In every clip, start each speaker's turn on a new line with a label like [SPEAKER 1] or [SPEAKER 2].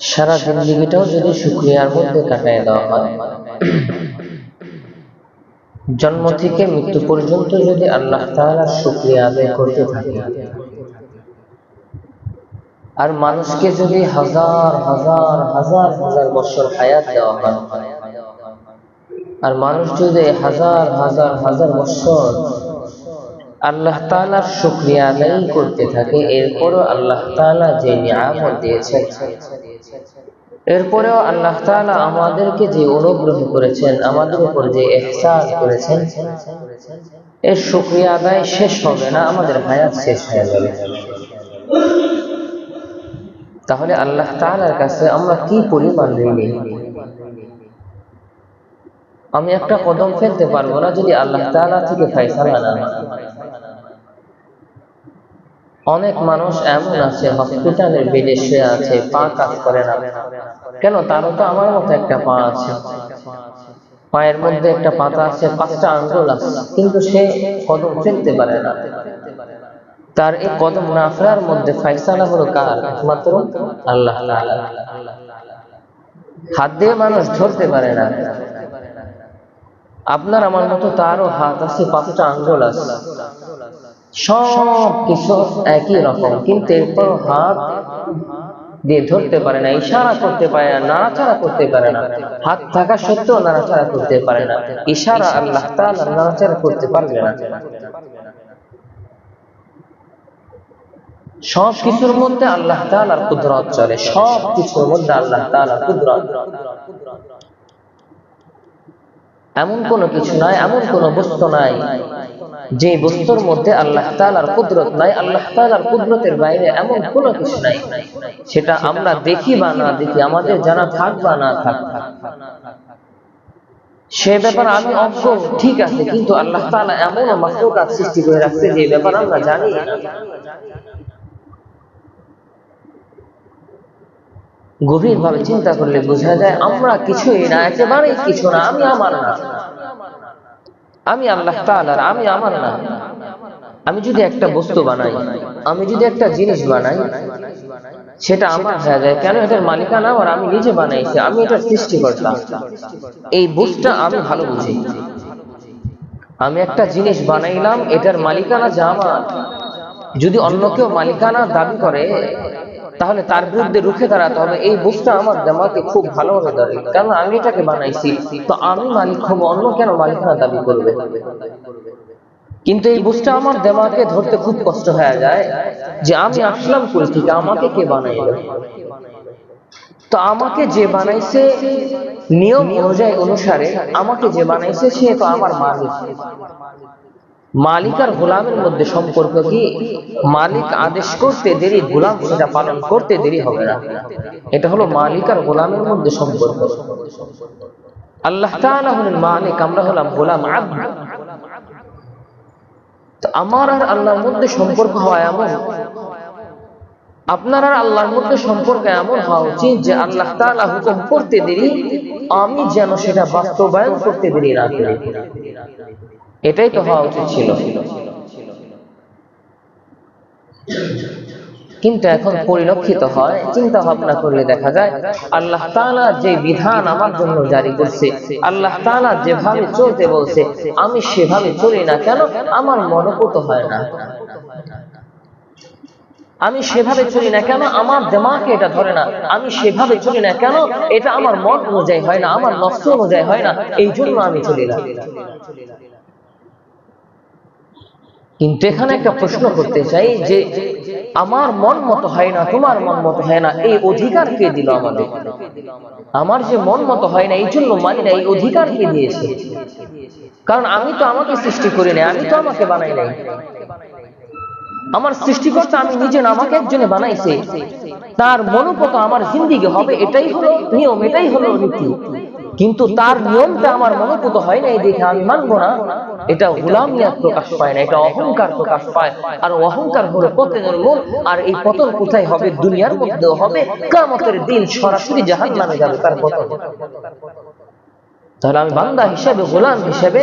[SPEAKER 1] সারা জিন্দিগিটাও যদি শুক্রিয়ার মধ্যে কাটায় দেওয়া হয়। জন্ম থেকে মৃত্যু পর্যন্ত যদি আল্লাহ তাআলার শুক্রিয়া আদায় করতে থাকে। আর মানুষকে যদি হাজার হাজার হাজার হাজার বছর হায়াত দেওয়া হয়। আর মানুষ যদি হাজার হাজার হাজার বছর আল্লাহ তাআলার শুক্রিয়া আদায় করতে থাকে। এরপরও আল্লাহ তাআলা যে নিয়ামত দিয়েছেন, এরপরেও আল্লাহ তাআলা আমাদেরকে যে অনুগ্রহ করেছেন, আমাদের উপর যে এহসান করেছেন, এর শুক্রিয়া আদায় শেষ হবে না, আমাদের হায়াত শেষ হয়ে যাবে। তাহলে আল্লাহ তাআলার কাছে আমরা কি পরিমাণ ঋণী? আমি একটা কদম ফেলতে পারব না যদি আল্লাহ তাআলা থেকে ফাইসালা না অনেক মানুষ এমন আছে, হসপিটালের বেডে শুয়ে আছে, পা কাজ করে না। কেন? তারও তো আমার মতো একটা পা আছে। পায়ের মধ্যে একটা পাতা আছে, পাঁচটা আঙ্গুল আছে, কিন্তু সে কদম ফেলতে পারে না। তার এই কদম না ফেলার মধ্যে ফাইসালা হলো কার? একমাত্র আল্লাহ হাত দিয়ে মানুষ ধরতে পারে না। আপনার আমার মতো তারও হাত আছে পাঁচটা আঙ্গুল আছে। সব কিছু একই রকম, কিন্তু এরপর হাত দিয়ে ধরতে পারে না, ইশারা করতে পারে না, নাড়াচাড়া করতে পারে না। হাত থাকা সত্ত্বেও নাড়াচাড়া করতে পারে না। ইশারা আল্লাহ তাআলা নাড়াচাড়া করতে পারবে না। সব কিছুর মধ্যে আল্লাহ তাআলার কুদরত চলে সব কিছুর মধ্যে আল্লাহ তাআলার কুদরত। এমন কোনো কিছু নাই, এমন কোনো বস্তু নাই যে বস্তুর মধ্যে আল্লাহ তাআলার কুদরত নাই, আল্লাহ তাআলার কুদরতের বাইরে এমন কোনো কিছু নাই। সেটা আমরা দেখি বা না দেখি, আমাদের জানা থাক বা না থাক। সে ব্যাপারে আমি অজ্ঞ ঠিক আছে, কিন্তু আল্লাহ তাআলা এমন মাখলুকাত সৃষ্টি করে রাখছে যে ব্যাপার আমরা জানি না গভীর ভাবে চিন্তা করলে বোঝা যায় আমরা কিছুই না, একেবারেই কিছু না, আমি আমার না। আমি আল্লাহ তাআলার, আমি আমার না। আমি যদি একটা বস্তু বানাই, আমি যদি একটা জিনিস বানাই, সেটা আমার হয়ে যায়। কেন এটার মালিকানা আমার? আমি নিজে বানাইছি, আমি এটার সৃষ্টিকর্তা। এই বুঝটা আমি ভালো বুঝি। আমি একটা জিনিস বানাইলাম, এটার মালিকানা যা আমার। যদি অন্য কেউ মালিকানা দাবি করে তাহলে তার বিরুদ্ধে রুখে দাঁড়াতে হবে। এই বুঝটা আমার দেমাকে খুব ভালোভাবে ধরে। কারণ আমি এটাকে বানাইছি, তো আমি মালিক হব, অন্য কেন মালিকানা দাবি করবে? কিন্তু এই বুঝটা আমার দেমাকে ধরতে খুব কষ্ট হয়ে যায় যে আমি আসলাম কই থেকে? আমাকে কে বানাইল? তো আমাকে যে বানাইছে, নিয়ম অনুযায়ী অনুসারে আমাকে যে বানাইছে, সে তো আমার মালিক। মালিক আর গোলামের মধ্যে সম্পর্ক কি? মালিক আদেশ করতে দেরি, গোলাম সেটা পালন করতে দেরি হবে না। এটা হলো মালিক আর গোলামের মধ্যে সম্পর্ক। আল্লাহ হলেন মালিক, আমরা হলাম গোলাম আমার আর আল্লাহর মধ্যে সম্পর্ক হওয়া এমন। আপনার আর আল্লাহর মধ্যে সম্পর্ক এমন হওয়া উচিত যে আল্লাহ তাআলা হুকুম করতে দেরি, আমি যেন সেটা বাস্তবায়ন করতে দেরি না এটাই তো হওয়া উচিত ছিল। কিন্তু এখন পরিলক্ষিত হয় চিন্তা ভাবনা করলে দেখা যায় আল্লাহ তাআলা যে বিধান আমার জন্য জারি করছে আল্লাহ তাআলা যেভাবে চলতে বলছে আমি সেভাবে চলি না কেন? আমার মনোপুত হয় না। আমি সেভাবে চলি না কেন? আমার দেমাকে এটা ধরে না। আমি সেভাবে চলি না কেন? এটা আমার মন অনুযায়ী হয় না আমার নষ্ট অনুযায়ী হয় না। এই জন্য আমি চলি না। কিন্তু এখানে একটা প্রশ্ন করতে চাই যে আমার মন মতো হয় না, তোমার মন মতো হয় না, এই অধিকার কে দিল আমাদের? আমার যে মন মতো হয় না, এই জন্য মানি না, এই অধিকার কে দিয়েছে? কারণ আমি তো আমাকে সৃষ্টি করি নাই, আমি তো আমাকে বানাই নাই। আমার সৃষ্টিকর্তা আমি নিজে আমাকে একজনে বানাইছে। তার মনোপত আমার জিন্দিগি হবে এটাই হলো নিয়ম এটাই হলো রীতি। কিন্তু তার নিয়মটা আমার মনোপুত হয় না এই দেখে আমি মানবো না। এটা গুলামিয়াত প্রকাশ পায় না এটা অহংকার প্রকাশ পায়। আর অহংকার হলো পতনের মূল। আর এই পতন কোথায় হবে? দুনিয়ার মধ্যেও হবে। কামতের দিন সরাসরি জাহান নামে যাবে তার পতন। তাহলে আমি বান্দা হিসেবে, গোলাম হিসেবে,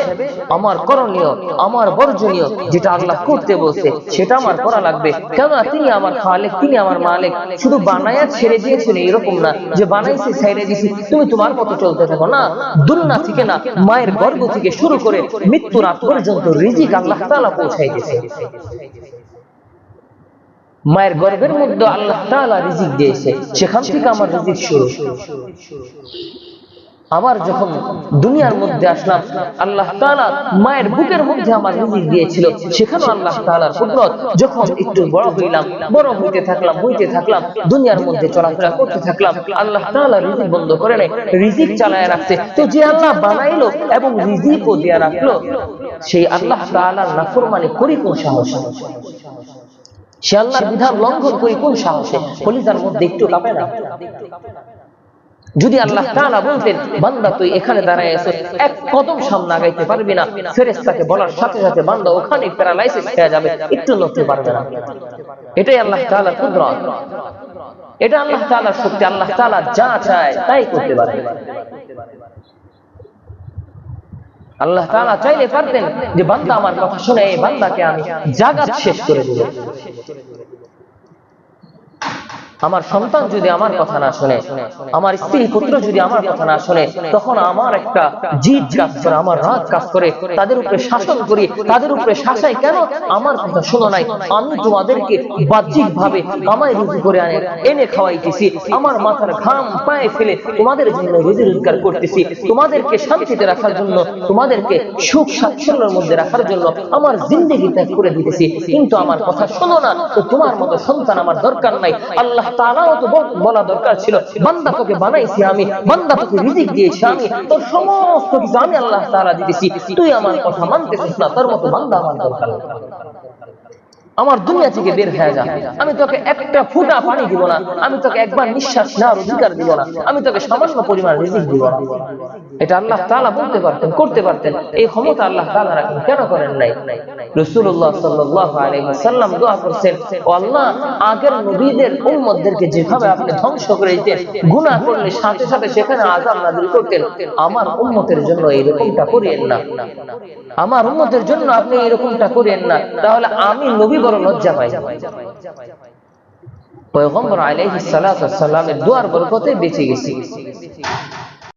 [SPEAKER 1] আমার করণীয়, আমার বর্জনীয়, যেটা আল্লাহ করতে বলছে, সেটা আমার করা লাগবে। কেননা তিনি আমার খালেক, তিনি আমার মালিক। শুধু বানায়া ছেড়ে দিয়েছেন এরকম না, যে বানাইছে, ছেড়ে দিছি তুমি তোমার মতো চলতে থাকো না। দুনিয়া থেকে না, মায়ের গর্ভ থেকে শুরু করে মৃত্যু রাত পর্যন্ত রিজিক আল্লাহ তাআলা পৌঁছাই দিয়েছে। মায়ের গর্ভের মধ্যে আল্লাহ তাআলা রিজিক দিয়েছে। সেখান থেকে আমার রিজিক শুরু। আবার যখন দুনিয়ার মধ্যে আসলাম, আল্লাহ মায়ের বুকের মধ্যে আমার রিজিক দিয়েছিল। সেখানে আল্লাহ তাআলার কুদরত। যখন একটু বড় হইলাম, বড় হইতে থাকলাম হইতে থাকলাম, দুনিয়ার মধ্যে চলাফেরা করতে থাকলাম, আল্লাহ তাআলা রিজিক বন্ধ করে নাই রিজিক চালায় রাখছে। তো যে আল্লাহ বানাইলো এবং রিজিকও দিয়ে রাখল, সেই আল্লাহ তাআলার নাফরমানি করি কোন সাহস? সে আল্লাহর বিধান লঙ্ঘন করি কোন সাহসে? কলিজার মধ্যে একটু কাঁপে না? যদি আল্লাহ তাআলা বলতেন, বান্দা, তুই এখানে দাঁড়ায় আছো এক কদম সামনে আগাইতে পারবি না। ফেরেশতাকে বলার সাথে সাথে বান্দা ওখানে প্যারালাইসিস হয়ে যাবে, একটু নড়তে পারবে না। এটাই আল্লাহ তাআলার কুদরত। এটা আল্লাহ তাআলার শক্তি, আল্লাহ তাআলা যা চায় তাই করতে পারবে। আল্লাহ তাআলা চাইলে পারতেন যে, বান্দা আমার কথা শুনে, এই বান্দাকে আমি জাগাত শেষ করে দেব। আমার সন্তান যদি আমার কথা না শুনে, আমার স্ত্রী পুত্র যদি আমার কথা না শুনে, তখন আমার একটা জিদ কাজ করে, আমার রাগ কাজ করে, তাদের উপরে শাসন করি, তাদের উপরে শাসাই কেন? আমার কথা শোনো নাই, আমি তোমাদেরকে বাহ্যিক ভাবে কামাই রুজি করে আনে, এনে খাওয়াইতেছি, আমার মাথার ঘাম পায়ে ফেলে তোমাদের জন্য রুজি রোজগার করতেছি, তোমাদেরকে শান্তিতে রাখার জন্য, তোমাদেরকে সুখ স্বাচ্ছন্দ্যের মধ্যে রাখার জন্য আমার জিন্দগি ত্যাগ করে দিতেছি, কিন্তু আমার কথা শোনো না, তো তোমার মতো সন্তান আমার দরকার নাই, আল্লাহ তাআলাও তো বলা দরকার ছিল বান্দা তোকে বানাইছি আমি, বান্দা তোকে রিজিক দিয়েছি আমি, তোর সমস্ত কিছু আমি আল্লাহ তাআলা দিতেছি তুই আমার কথা মানতেছিস না, তোর মতো বান্দা আমার দরকার। আমার দুনিয়া থেকে বের হয়ে যা। আমি তোকে একটা ফুটা পানি দিব না। আমি তোকে একবার নিঃশ্বাস নেওয়ার অধিকার দিব না। আমি তোকে সামান্য পরিমাণ রিজিক দিব না। এটা আল্লাহ তাআলা বলতে পারতেন, করতে পারতেন। এই ক্ষমতা আল্লাহ তাআলা রাখেন, কেন করেন নাই? রাসূলুল্লাহ সাল্লাল্লাহু আলাইহি ওয়াসাল্লাম দোয়া করছেন, ও আল্লাহ, আগের নবীদের উম্মতদেরকে যেভাবে আপনি ধ্বংস করে দিতেন, গুনাহ করলে সাথে সাথে সেখানে আযাব নাযিল করতেন, আমার উম্মতের জন্য এরকমটা করিয়েন না। আমার উম্মতের জন্য আপনি এরকমটা করিয়েন না। তাহলে আমি নবী বড় লজ্জা পাই পয়গম্বর আলাইহিস সালাতু ওয়াস সালামের দুয়ার বরকতে বেঁচে গেছি।